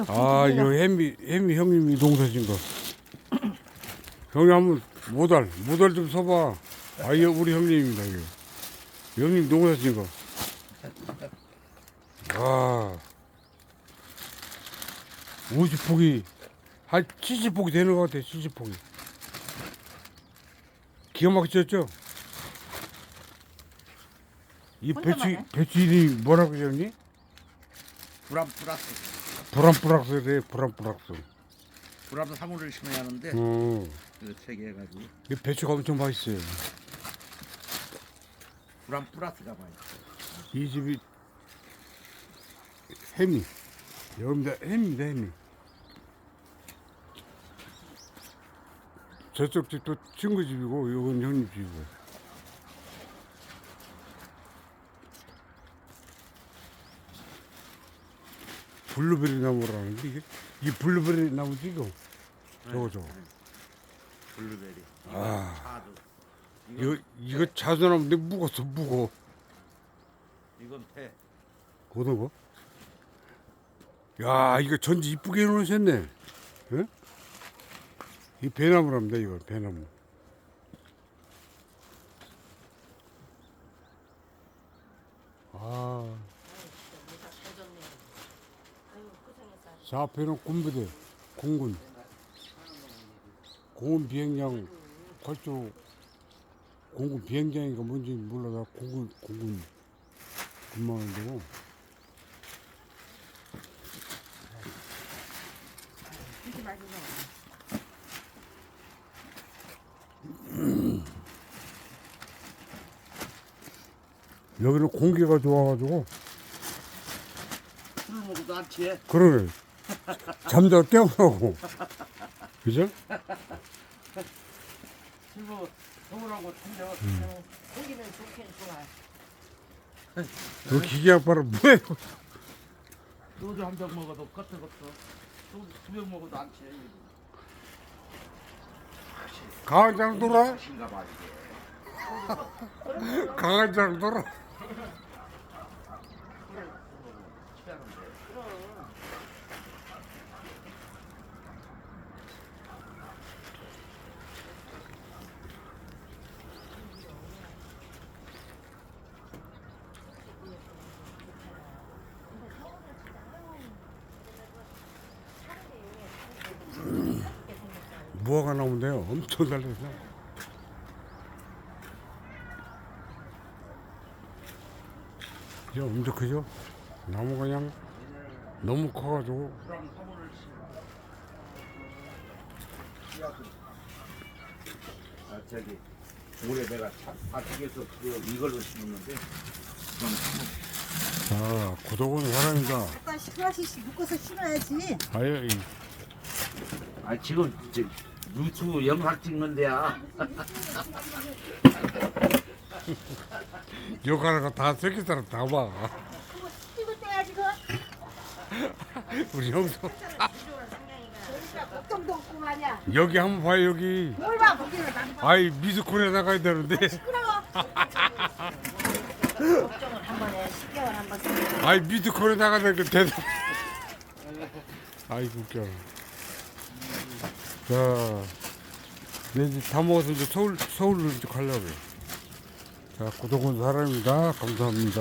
아, 이거 햄미, 햄미 형님이 농사진 거. 형님 한번 모달, 모달 좀 서봐. 아, 이거 우리 형님입니다, 이거. 형님 농사진 거. 아. 50폭이, 한 70폭이 되는 것 같아, 70폭이. 기가 막히셨죠? 이 배추, 혼자만 해? 배추 이름이 뭐라고 그러니? 불암 플러스 불안불락스래, 불안불락스. 불암도 사물을 심어야 하는데 어. 이거 세개 해가지고 이 배추가 엄청 맛있어요. 불암 플러스가 맛있어. 이 집이 햄이. 여기입니다. 햄입니다, 햄이. 저쪽 집도 친구 집이고, 이건 형님 집이고. 블루베리 나무라는데, 이게? 이 블루베리 나무지, 이거? 저거, 저거. 블루베리. 아. 차도. 이거, 이거 자두나무인데 무거워, 무거워. 이건 배. 어떤 거? 야, 이거 전지 이쁘게 해놓으셨네. 예? 이 배나무랍니다, 이거, 배나무. 아, 저 앞에는 군부대, 공군. 공군 비행장, 활주, 공군 비행장인가 뭔지 몰라, 나 공군, 공군 근무하는 데고. 여기는 공기가 좋아가지고 술안 취해. 그러네 잠자고 깨우라고 그죠? 술 먹어. 서울하고 참자. 고기는 좋긴 좋아. 그 기계 아빠를 뭐해 소주 한 병 먹어도 겉에 겉어. 소주 두병 먹어도 안 취해. 강아지랑 놀아? 신가 봐 이게. 놀아 취 하는데. 무화과 나무인데요 엄청 달려서 이거 엄청 크죠? 나무가 그냥 너무 커가지고 그럼 사물을 심어. 아 저기 올해 내가 밭에서 이걸로 심었는데 자 구독은 사람이다 약간 시그라시씩 묶어서 신어야지. 아유 이아 지금 저 유튜브 영상 찍는 데야. 욕하는 거다 새끼 사람 다봐 찍을 때야 지금. 우리 형도 걱정도 없고 말이야. 여기 한번 봐요 여기 뭘 봐. 아이 미스코리아 나가야 되는데 시끄러워. 걱정을 한 번에 10개월 한 번씩. 아이 미스코리아 나가야 그 대단 아이고 웃겨 자내 이제 다 먹어서 이제 서울 서울로 이제 가려고요 자 구독은 사람입니다 감사합니다